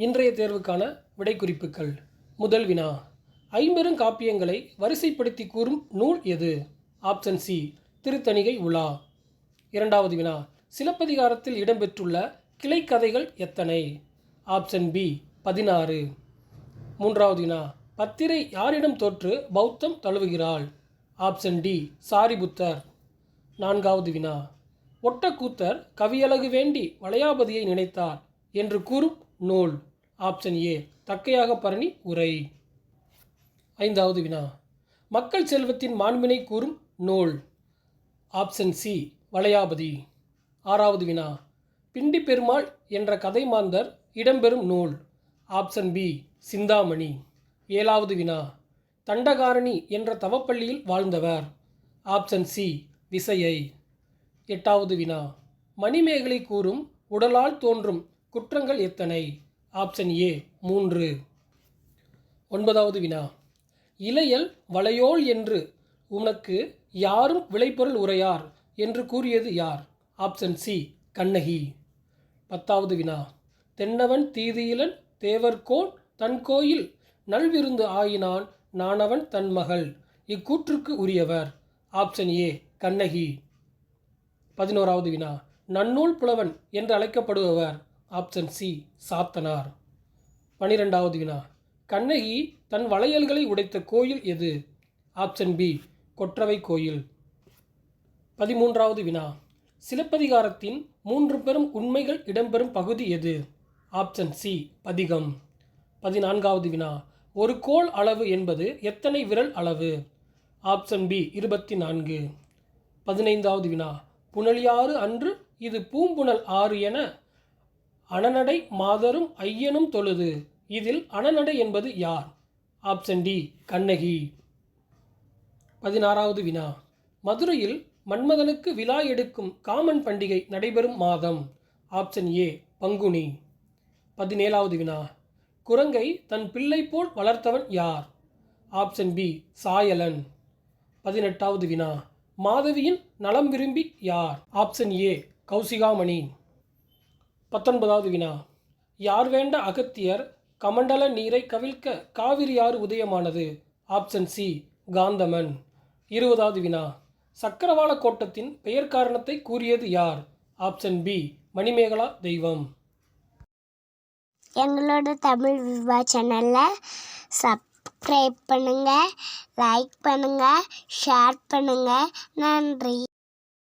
இன்றைய தேர்வுக்கான விடை குறிப்புகள் முதல் வினா. ஐம்பெரும் காப்பியங்களை வரிசைப்படுத்தி கூறும் நூல் எது? Option C. திருத்தணிகை உலா. இரண்டாவது வினா. சிலப்பதிகாரத்தில் இடம்பெற்றுள்ள கிளைக்கதைகள் எத்தனை? Option B. பதினாறு. மூன்றாவது வினா. பத்திரை யாரிடம் தோற்று பௌத்தம் தழுவுகிறாள்? Option D. சாரிபுத்தர். நான்காவது வினா. ஒட்டக்கூத்தர் கவியழகு வேண்டி வளையாபதியை நினைத்தார் என்று கூறும் நூல். ஆப்ஷன் ஏ தக்கையாக பரணி உரை. ஐந்தாவது வினா. மக்கள் செல்வத்தின் மாண்பினை கூறும் நூல். Option C Valayapathi. ஆறாவது வினா. பிண்டி பெருமாள் என்ற கதை மாந்தர் இடம்பெறும் நூல். Option B Chintamani. ஏழாவது வினா. தண்டகாரணி என்ற தவப்பள்ளியில் வாழ்ந்தவர். ஆப்ஷன் சி விசையை. எட்டாவது வினா. மணிமேகலை கூறும் உடலால் தோன்றும் குற்றங்கள் எத்தனை? ஆப்ஷன் ஏ மூன்று. ஒன்பதாவது வினா. இளையல் வளையோல் என்று உனக்கு யாரும் விளைபொருள் உரையார் என்று கூறியது யார்? Option C Kannagi. பத்தாவது வினா. தென்னவன் தீதியிலன் தேவர்கோன் தன் கோயில் நல்விருந்து ஆயினான் நானவன் தன் மகள். இக்கூற்றுக்கு உரியவர். Option A Kannagi. பதினோராவது வினா. நன்னூல் புலவன் என்று அழைக்கப்படுபவர். Option C Sathanar. பனிரெண்டாவது வினா. கண்ணகி தன் வளையல்களை உடைத்த கோயில் எது? ஆப்ஷன் பி கொற்றவை கோயில். பதிமூன்றாவது வினா. சிலப்பதிகாரத்தின் மூன்று பெரும் உண்மைகள் இடம்பெறும் பகுதி எது? ஆப்ஷன் சி பதிகம். பதினான்காவது வினா. ஒரு கோல் அளவு என்பது எத்தனை விரல் அளவு? ஆப்ஷன் பி இருபத்தி நான்கு பதினைந்தாவது வினா. புனலியாறு அன்று இது பூம்புணல் ஆறு என அனநடை மாதரும் ஐயனும் தொழுது. இதில் அனநடை என்பது யார்? Option D Kannagi. பதினாறாவது வினா. மதுரையில் மன்மதனுக்கு விழா எடுக்கும் காமன் பண்டிகை நடைபெறும் மாதம். ஆப்ஷன் ஏ பங்குனி. பதினேழாவது வினா. குரங்கை தன் பிள்ளை போல் வளர்த்தவன் யார்? Option B Sayalan. பதினெட்டாவது வினா. மாதவியின் நலம் விரும்பி யார்? Option A Kausikamani. பத்தொன்பதாவது வினா. யார் வேண்ட அகத்தியர் கமண்டல நீரை கவிழ்க்க காவிரி ஆறு உதயமானது? Option C Kanthaman. இருபதாவது வினா. சக்கரவாள கோட்டத்தின் பெயர் காரணத்தை கூறியது யார்? ஆப்ஷன் பி மணிமேகலா தெய்வம். எங்களோட தமிழ் விவா சேனலில் சப்ஸ்கிரைப் பண்ணுங்கள் லைக் பண்ணுங்கள் ஷேர் பண்ணுங்கள் நன்றி.